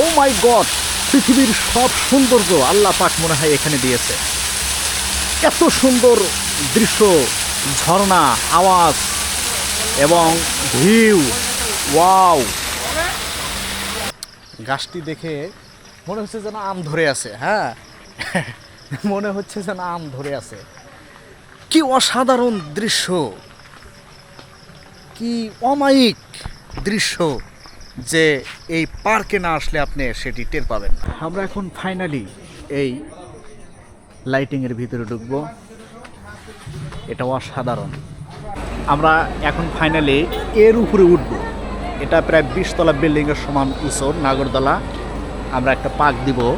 O my god, পৃথিবীর সব সৌন্দর্য আল্লাহ পাক মনে হয় এখানে দিয়েছে। এত সুন্দর দৃশ্য, ঝর্ণা, আওয়াজ এবং ভিউ, ওয়াও। গাছটি দেখে মনে হচ্ছে যেন আম ধরে আছে হ্যাঁ? মনে হচ্ছে যেন আম ধরে আছে। কি অসাধারণ দৃশ্য, কি অমায়িক দৃশ্য। যে এই পার্কে না আসলে আপনি সেটি টের পাবেন আমরা এখন ফাইনালি এই লাইটিংয়ের ভিতরে ঢুকবো। এটা অসাধারণ। আমরা এখন ফাইনালি এর উপরে উঠব। এটা প্রায় বিশতলা বিল্ডিংয়ের সমান উঁচু নাগরদোলা। আমরা একটা পাক দিব।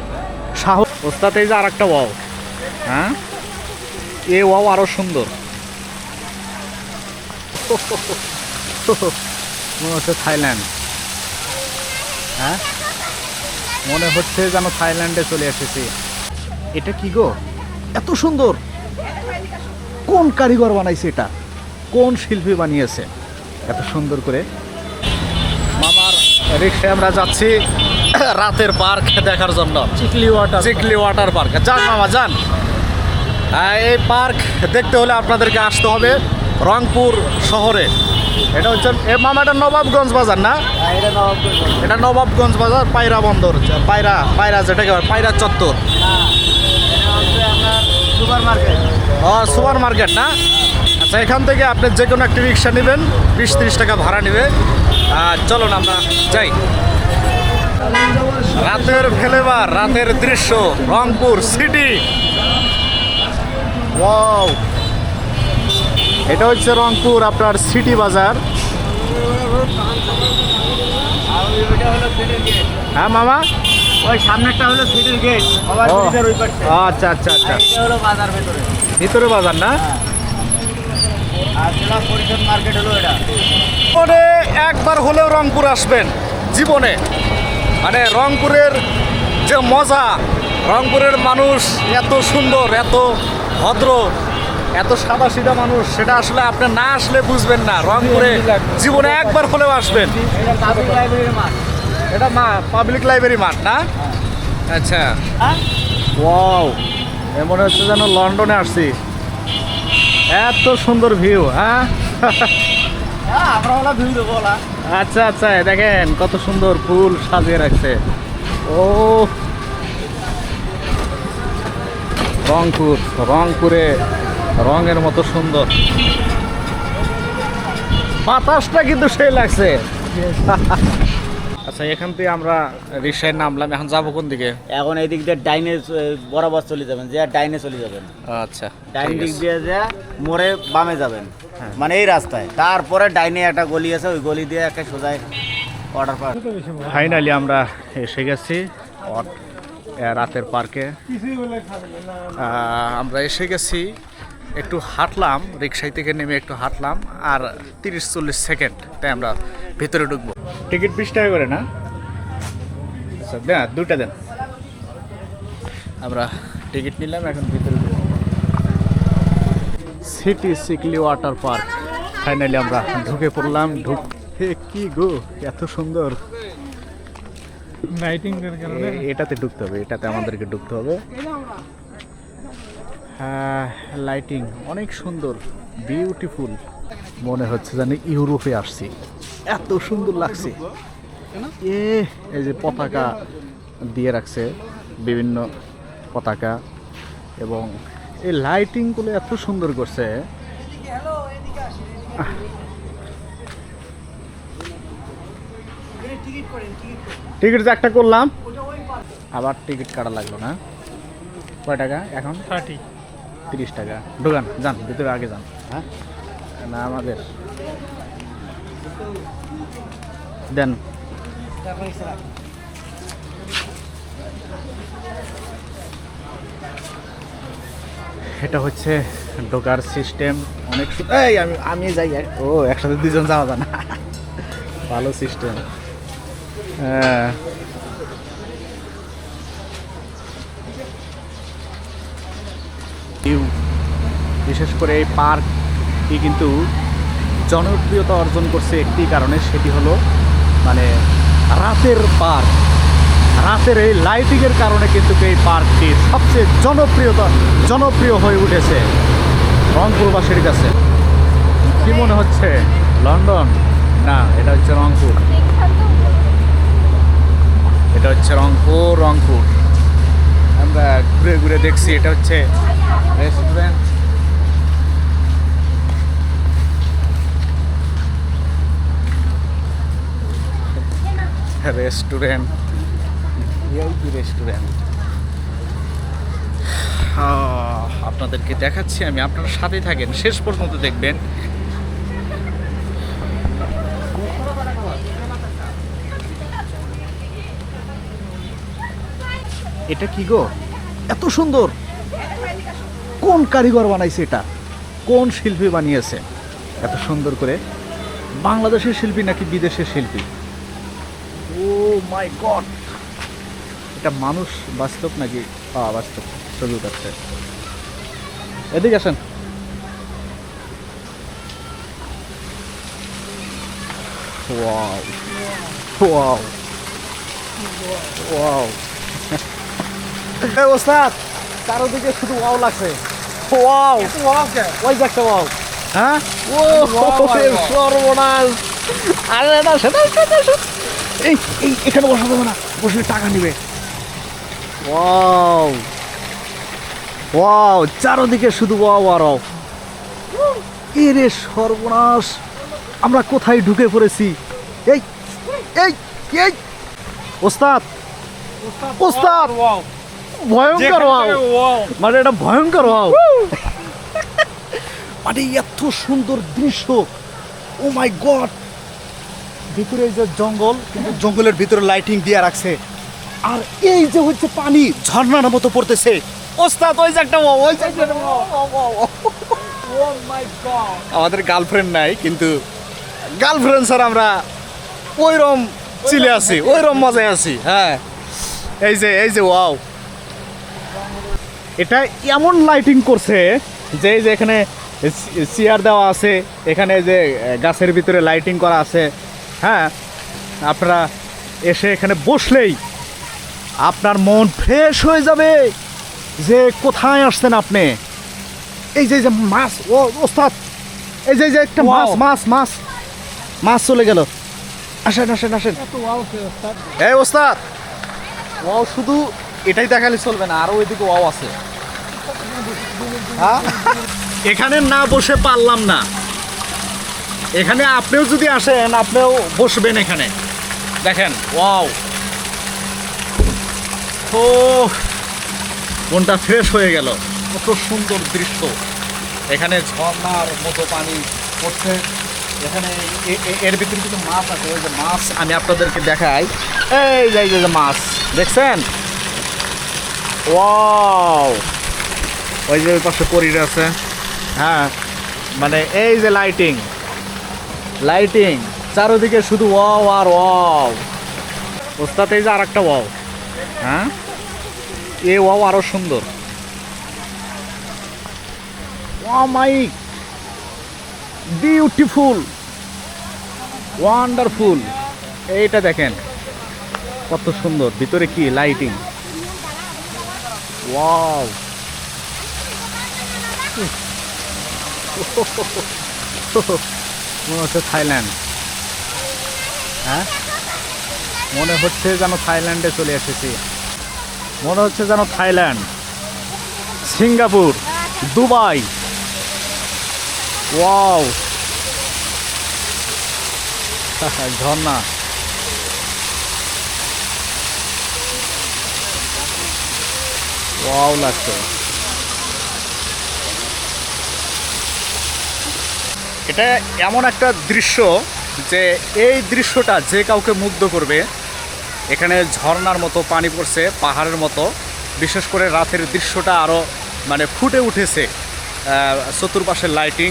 সাহস ওস্তাদ, এই যে আর একটা ওয়াও। হ্যাঁ? এ ওয়াও আরও সুন্দর। মনে হচ্ছে থাইল্যান্ড। হ্যাঁ? মনে হচ্ছে যেন থাইল্যান্ডে চলে এসেছি। এটা কি গো? এত সুন্দর। কোন কারিগর বানাইছে এটা? কোন শিল্পী বানিয়েছে? এত সুন্দর করে। মামার রিক্সায় আমরা যাচ্ছি রাতের পার্ক দেখার জন্য। Chikli water Chikli water park. যান মামা যান। এই পার্ক দেখতে হলে আপনাদেরকে আসতে হবে রংপুর শহরে। এটা হচ্ছে এ মামা এটা নবাবগঞ্জ বাজার না? এটা নবাবগঞ্জ বাজার। পায়রা বন্দর পায়রা পায়রা যেটাকে পায়রা চত্বর। সুপার মার্কেট ও সুপার মার্কেট না? আচ্ছা এখান থেকে আপনি যে কোনো একটা রিক্সা নেবেন বিশ তিরিশ টাকা ভাড়া নেবে। আর চলুন আমরা যাই। রাতের ফেলেবার রাতের দৃশ্য রংপুর সিটি। ওয়াও। এটা হচ্ছে রংপুর আপনার সিটি বাজার। হ্যাঁ মামা? ওই সামনেরটা হলো সিটির গেট আবার ওই পাশে। আচ্ছা আচ্ছা আচ্ছা। এটা হলো বাজার ভেতরে। ভিতরে বাজার না? আর জেলা পরিষদ মার্কেট হলো এটা। জীবনে একবার হলেও রংপুর আসবেন জীবনে। মানে রংপুরের যে মজা রংপুরের মানুষ এত সুন্দর এত ভদ্র। এত সাদা সিধা মানুষ, সেটা আসলে আপনি না আসলে বুঝবেন না। রংপুরে জীবনে একবার হলেও আসবেন। এটা মা পাবলিক লাইব্রেরি মাঠ, না? আচ্ছা। ওয়াও এ মনে হচ্ছে যেন লন্ডনে আসছি। এত সুন্দর ভিউ হ্যাঁ? আচ্ছা আচ্ছা দেখেন, কত সুন্দর ফুল সাজিয়ে রাখছে। ও। রংপুর, রংপুরে রঙের মতো সুন্দর। বাতাসটা কিন্তু সেই লাগছে। আচ্ছা এখান থেকে আমরা রিক্সায় নামলাম। এখন যাব কোন দিকে? এখন এই দিক দিয়ে ডাইনে বরাবর চলে যাবেন যে ডাইনে চলে যাবেন। আচ্ছা ডাইন দিক দিয়ে যে মোড়ে বামে যাবেন। মানে এই রাস্তায়। তারপরে ডাইনে একটা গলি আছে ওই গলি দিয়ে একটা সোজায় অর্ডার পাওয়া ফাইনালি আমরা এসে গেছি রাতের পার্কে আমরা এসে গেছি একটু হাঁটলাম রিক্সায় থেকে নেমে একটু হাঁটলাম আর তিরিশ চল্লিশ সেকেন্ড তাই আমরা ভিতরে ঢুকবো। টিকিট বিশ টাকা করে না? আচ্ছা দেন দুটা দেন। আমরা টিকিট নিলাম এখন ভিতরে ঢুকবো। সিটি সিকলি ওয়াটার পার্ক। ফাইনালি আমরা ঢুকে পড়লাম। ঢুক হে কি গো এত সুন্দর। লাইটিং এটাতে ঢুকতে হবে এটাতে আমাদেরকে ঢুকতে হবে। লাইটিং অনেক সুন্দর বিউটিফুল মনে হচ্ছে জানি ইউরোপে আসছি। এত সুন্দর লাগছে। এ, এই যে পতাকা দিয়ে রাখছে বিভিন্ন পতাকা এবং এই লাইটিংগুলো এত সুন্দর করছে। টিকিট একটা করলাম। আবার টিকিট কাটা লাগল না। কয় টাকা এখন? থার্টি। তিরিশ টাকা। ঢোকান যান ভিতরে আগে যান। হ্যাঁ? না আমাদের। দেন। এটা হচ্ছে ঢোকার সিস্টেম। অনেক এই আমি আমি যাই ও একসাথে দুজন যাওয়া যায় না। ভালো সিস্টেম। হ্যাঁ ভিউ বিশেষ করে এই পার্কটি কিন্তু জনপ্রিয়তা অর্জন করছে একটি কারণে, সেটি হলো মানে রাতের পার্ক। রাতের এই লাইটিংয়ের কারণে কিন্তু এই পার্কটি সবচেয়ে জনপ্রিয়তা, জনপ্রিয় হয়ে উঠেছে রংপুরবাসীর কাছে। কি মনে হচ্ছে? লন্ডন? না, এটা হচ্ছে রংপুর। এটা হচ্ছে রংপুর রংপুর। আমরা ঘুরে ঘুরে দেখছি, এটা হচ্ছে রেস্টুরেন্ট রেস্টুরেন্ট ভিআইপি রেস্টুরেন্ট আপনাদেরকে দেখাচ্ছি, আমি আপনারা সাথে থাকেন। শেষ পর্যন্ত দেখবেন। এটা কি গো? এত সুন্দর। কোন কারিগর বানাইছে এটা? কোন শিল্পী বানিয়েছে? এত সুন্দর করে। বাংলাদেশের শিল্পী নাকি বিদেশের শিল্পী? মাই গড এটা মানুষ বাস্তব নাকি? বাস্তব। ছবি উঠাচ্ছে। এদিকে আসেন। ওস্তাদ চারোদিকে শুধু ওয়াও লাগছে। ওয়াও। ওই যে একটা ওয়াও। হ্যাঁ? ও সর্বনাশ। আরে না সেটা সেটা সেটা। এই এই এখানে বসা দেবো না। বসলে টাকা নিবে। ওয়াও। ওয়াও চারোদিকে শুধু ওয়াও আর এরে সর্বনাশ। আমরা কোথায় ঢুকে পড়েছি? এই এই এই। ওস্তাদ ওস্তাদ ভয়ঙ্কর ওয়াও। মানে এটা ভয়ঙ্কর ওয়াও। মানে এত সুন্দর দৃশ্য। ও মাই গড ভিতরে যে জঙ্গল কিন্তু জঙ্গলের ভিতরে লাইটিং দিয়ে রাখছে। আর এই যে হচ্ছে পানি ঝর্ণার মতো পড়তেছে। ওস্তাদ ওই যে একটা ওয়াও, ওই যে একটা ওয়াও। আমাদের গার্লফ্রেন্ড নাই কিন্তু গার্লফ্রেন্ড স্যার আমরা ওইরম চিলে আছি ওইরম মজায় আছি হ্যাঁ। এই যে এই যে ওয়াও এটা এমন লাইটিং করছে যে এই যে এখানে চেয়ার দেওয়া আছে এখানে যে গাছের ভিতরে লাইটিং করা আছে। হ্যাঁ আপনারা এসে এখানে বসলেই আপনার মন ফ্রেশ হয়ে যাবে যে কোথায় আসছেন আপনি। এই যে যে মাছ ও ওস্তাদ এই যে যে একটা মাছ মাছ মাছ মাছ চলে গেল। আসেন আসেন আসেন। এই ওস্তাদ। ওয়াও শুধু এটাই দেখালে চলবে না আরও ওইদিকে ওয়াও আছে। হ্যাঁ? এখানে না বসে পারলাম না। এখানে আপনিও যদি আসেন, আপনিও বসবেন এখানে। দেখেন, ওয়াও। ও মনটা ফ্রেশ হয়ে গেল। কত সুন্দর দৃশ্য। এখানে ঝর্ণার মতো পানি পড়ছে। এখানে এর ভিতরে কিছু মাছ আছে। ওই যে মাছ আমি আপনাদেরকে দেখাই। এই যে যে মাছ। দেখছেন? ওয়াও। ওই যে ওই পাশে করির আছে। হ্যাঁ মানে এই যে লাইটিং লাইটিং চারোদিকে শুধু ওয়াও আর ওয়াও ওস্তাদ, এই যে আর একটা ওয়াও হ্যাঁ? এ ওয়াও আরও সুন্দর। ওয়া মাই বিউটিফুল ওয়ান্ডারফুল এইটা দেখেন, কত সুন্দর। ভিতরে কি? লাইটিং ওয়াও মনে হচ্ছে থাইল্যান্ড। হ্যাঁ? মনে হচ্ছে যেন থাইল্যান্ডে চলে এসেছি। মনে হচ্ছে যেন থাইল্যান্ড। সিঙ্গাপুর। দুবাই। ওয়াও। ঝর্ণা। ওয়াও লাগছে। এটা এমন একটা দৃশ্য যে এই দৃশ্যটা যে কাউকে মুগ্ধ করবে, এখানে ঝর্ণার মতো পানি পড়ছে, পাহাড়ের মতো। বিশেষ করে রাতের দৃশ্যটা আরও মানে ফুটে উঠেছে চতুর্পাশের লাইটিং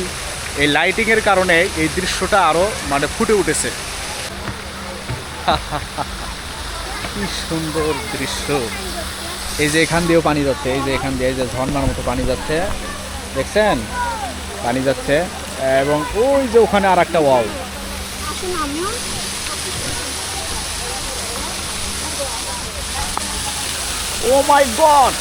এই লাইটিংয়ের কারণে এই দৃশ্যটা আরও মানে ফুটে উঠেছে। কি সুন্দর দৃশ্য। এই যে এখান দিয়েও পানি যাচ্ছে, এই যে এখান দিয়ে, এই যে ঝর্ণার মতো পানি যাচ্ছে। দেখছেন? পানি যাচ্ছে। এবং ওই যে ওখানে আর একটা wow oh my god!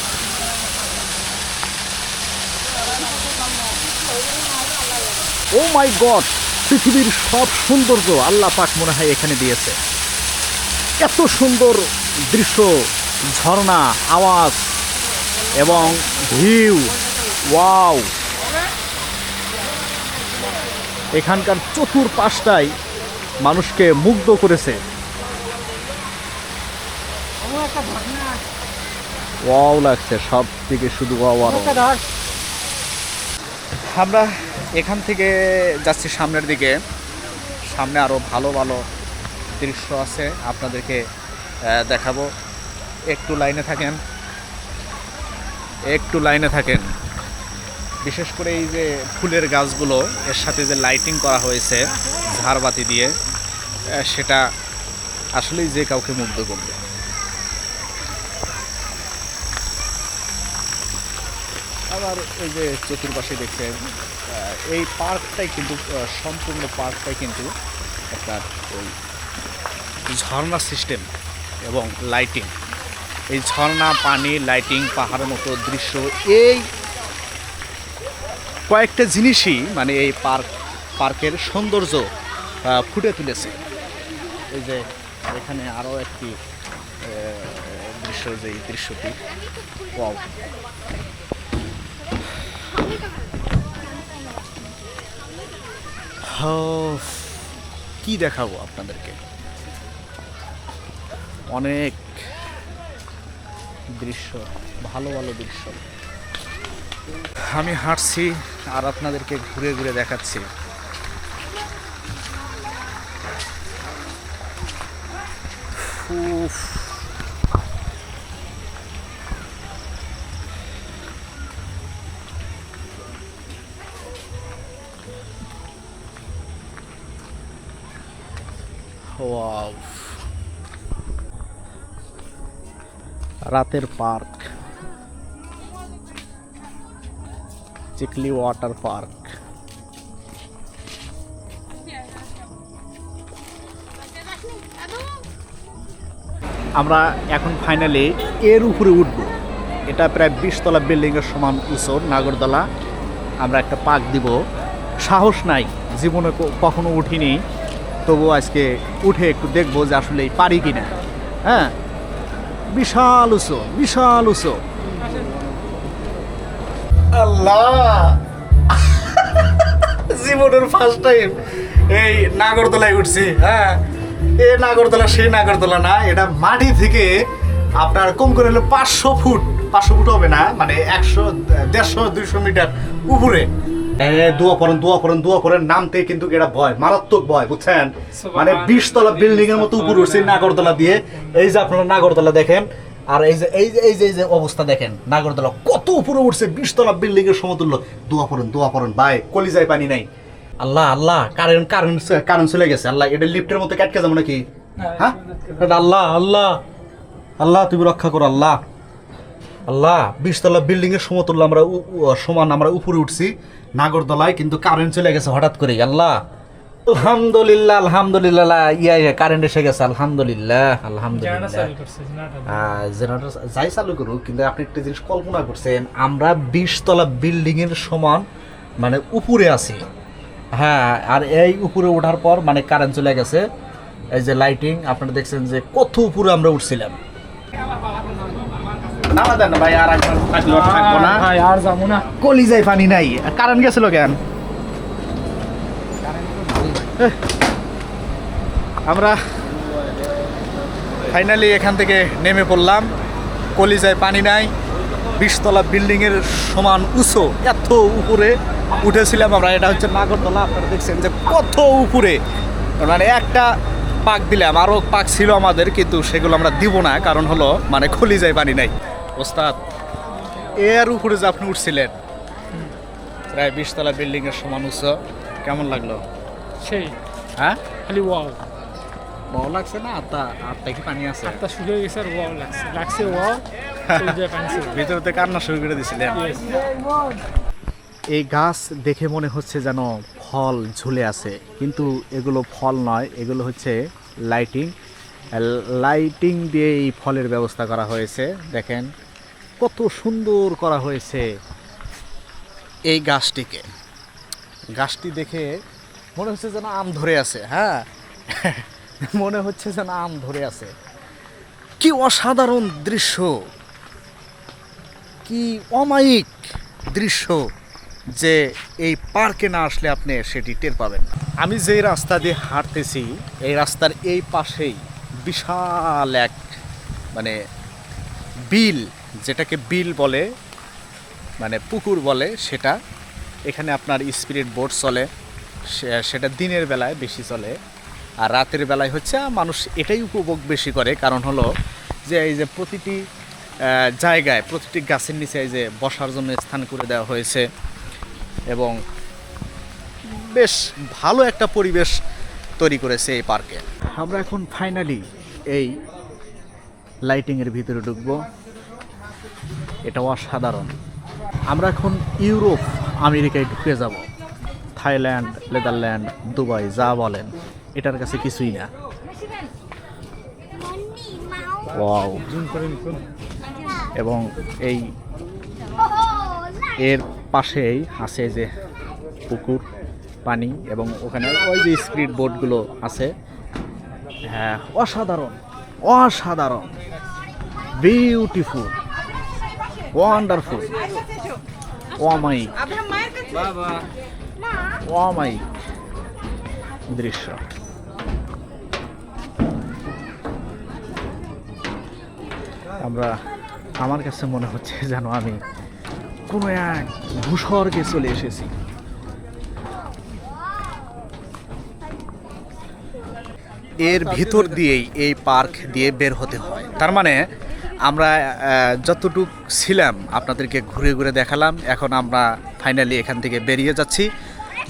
Oh my god! পৃথিবীর সব সৌন্দর্য আল্লাহ পাক মনে হয় এখানে দিয়েছে। এত সুন্দর দৃশ্য ঝর্ণা আওয়াজ এবং ভিউ। ওয়াও! এখানকার চতুর চতুর্পাশটাই মানুষকে মুগ্ধ করেছে। ওয়াও লাগছে সব দিকে শুধু আমরা এখান থেকে যাচ্ছি সামনের দিকে। সামনে আরও ভালো ভালো দৃশ্য আছে, আপনাদেরকে দেখাবো। একটু লাইনে থাকেন। একটু লাইনে থাকেন। বিশেষ করে এই যে ফুলের গাছগুলো, এর সাথে যে লাইটিং করা হয়েছে, ঝাড়বাতি দিয়ে সেটা আসলেই যে কাউকে মুগ্ধ করবে। আবার এই যে চতুর্পাশে দেখছেন এই পার্কটাই কিন্তু সম্পূর্ণ পার্কটাই কিন্তু আপনার ওই ঝর্ণা সিস্টেম এবং লাইটিং এই ঝর্ণা, পানি লাইটিং পাহাড়ের মতো দৃশ্য, এই কয়েকটা জিনিসই মানে এই পার্ক, পার্কের সৌন্দর্য ফুটে তুলেছে। এই যে এখানে আরও একটি দৃশ্য যে এই দৃশ্যটি। কি দেখাবো আপনাদেরকে? অনেক দৃশ্য, ভালো ভালো দৃশ্য। আমি হাঁটছি আর আপনাদেরকে ঘুরে ঘুরে দেখাচ্ছি। রাতের পার্ক। চিকলি ওয়াটার পার্ক আমরা এখন ফাইনালি এর উপরে উঠব। এটা প্রায় বিশতলা বিল্ডিংয়ের সমান উঁচু, নাগরদোলা। আমরা একটা পাক দিব। সাহস নাই, জীবনে কখনো উঠিনি। তবু আজকে উঠে একটু দেখব যে আসলে পারি কিনা। হ্যাঁ? বিশাল উঁচু বিশাল উঁচু। আল্লাহ। জীবনের ফার্স্ট টাইম এই নাগরদোলায় উঠছি হ্যাঁ? এ নাগরদোলা সেই নাগরদোলা না এটা মাটি থেকে আপনার কম করে হলো পাঁচশো ফুট পাঁচশো ফুট হবে না মানে একশো দেড়শো দুইশো মিটার উপরে। দোয়া করেন দোয়া করেন দোয়া করেন নামতে কিন্তু এটা ভয় মারাত্মক ভয় বুঝছেন? মানে বিশ তলা বিল্ডিং এর মতো উপর উঠছে নাগরদোলা দিয়ে। এই যে আপনারা নাগরদোলা দেখেন আর এই যে এই যে এই যে এই যে অবস্থা দেখেন নাগরদোলা কত উপরে উঠছে বিশতলা বিল্ডিং এর সমতুল্য। দোয়া করেন দোয়া করেন ভাই কলিজায় পানি নাই। Allah Allah current current current চলে গেছে আল্লাহ এটা লিফটের মতো কাটকে যাব নাকি? হ্যাঁ? আল্লাহ আল্লাহ। আল্লাহ তুমি রক্ষা করো আল্লাহ। আল্লাহ বিশতলা বিল্ডিং এর সমতুল্য আমরা সমান আমরা উপরে উঠছি নাগরদোলায় কিন্তু কারেন্ট চলে গেছে হঠাৎ করে আল্লাহ। আলহামদুলিল্লাহ আলহামদুলিল্লাহ ইয়া ইয়া কারেন্ট এসে গেছে আলহামদুলিল্লাহ আলহামদুলিল্লাহ। জেনারেটর যাই চালু করুক কিন্তু আপনি একটা জিনিস কল্পনা করছেন আমরা বিশ তলা বিল্ডিং এর সমান মানে উপরে আছি। হ্যাঁ আর এই উপরে ওঠার পর মানে কারেন্ট চলে গেছে। এই যে লাইটিং আপনারা দেখছেন যে কত উপরে আমরা উঠছিলাম। না ভাই আর একবার থাকলে থাকব না। আর যাব না। কলিজায় পানি নাই। কারেন্ট গেছিল কেন? আমরা ফাইনালি এখান থেকে নেমে পড়লাম। কলিজায় পানি নাই, বিশতলা বিল্ডিংয়ের সমান উঁচু, এত উপরে উঠেছিলাম আমরা। এটা হচ্ছে নাগরদোলা, আপনারা দেখছেন যে কত উপরে। মানে একটা পাক দিলাম আরও পাক ছিল আমাদের, কিন্তু সেগুলো আমরা দিব না, কারণ হলো মানে কলিজায় পানি নাই। ওস্তাদ, এর উপরে যে আপনি উঠছিলেন, প্রায় বিশতলা বিল্ডিং এর সমান উঁচু, কেমন লাগল? সেই। হ্যাঁ? খালি ওয়াও ভালো লাগছে না? আত্মা আত্মা কি পানি আছে? শুরু হয়ে গেছে আর ওয়াও লাগছে। লাগছে ওয়াও পানিছে ভিতরে তো কান্না শুরু করে দিছিলেন। এই গাছ দেখে মনে হচ্ছে যেন ফল ঝুলে আছে। কিন্তু এগুলো ফল নয় এগুলো হচ্ছে লাইটিং লাইটিং দিয়ে এই ফলের ব্যবস্থা করা হয়েছে। দেখেন কত সুন্দর করা হয়েছে এই গাছটিকে। গাছটি দেখে মনে হচ্ছে যেন আম ধরে আছে হ্যাঁ? মনে হচ্ছে যেন আম ধরে আছে। কি অসাধারণ দৃশ্য! কি অমায়িক দৃশ্য যে এই পার্কে না আসলে আপনি সেটি টের পাবেন আমি যে রাস্তা দিয়ে হাঁটতেছি, এই রাস্তার এই পাশেই বিশাল এক মানে বিল, যেটাকে বিল বলে মানে পুকুর বলে সেটা। এখানে আপনার স্পিরিট বোট চলে। সেটা দিনের বেলায় বেশি চলে। আর রাতের বেলায় হচ্ছে, মানুষ এটাই উপভোগ বেশি করে। কারণ হলো যে, এই যে প্রতিটি জায়গায়, প্রতিটি গাছের নিচে এই যে বসার জন্য স্থান করে দেওয়া হয়েছে। এবং বেশ ভালো একটা পরিবেশ তৈরি করেছে এই পার্কে। আমরা এখন ফাইনালি এই লাইটিংয়ের ভিতরে ঢুকবো। এটা অসাধারণ। আমরা এখন ইউরোপ, আমেরিকায় ঢুকে যাব। থাইল্যান্ড নেদারল্যান্ড দুবাই যা বলেন এটার কাছে কিছুই না। ওয়াও। এবং এই এর পাশেই আছে যে পুকুর পানি এবং ওখানে ওই যে স্পিড বোটগুলো আছে। হ্যাঁ অসাধারণ অসাধারণ। বিউটিফুল ওয়ান্ডারফুল অমায়িক অমায়িক দৃশ্য আমরা, আমার কাছে মনে হচ্ছে যেন আমি কোনো এক ভূস্বর্গে চলে এসেছি। এর ভিতর দিয়েই এই পার্ক দিয়ে বের হতে হয়। তার মানে আমরা যতটুক ছিলাম, আপনাদেরকে ঘুরে ঘুরে দেখালাম। এখন আমরা ফাইনালি এখান থেকে বেরিয়ে যাচ্ছি।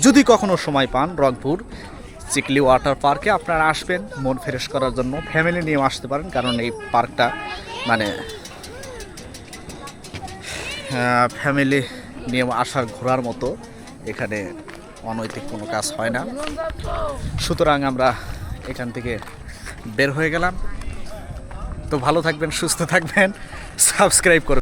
যদি কখনো সময় পান রংপুর চিকলি ওয়াটার পার্কে, আপনারা আসবেন, মন ফ্রেশ করার জন্য। ফ্যামিলি নিয়েও আসতে পারেন, কারণ এই পার্কটা মানে ফ্যামিলি নিয়ে আসার ঘোরার মতো। এখানে অনৈতিক কোনো কাজ হয় না। সুতরাং আমরা এখান থেকে বের হয়ে গেলাম। তো ভালো থাকবেন, সুস্থ থাকবেন। সাবস্ক্রাইব করবেন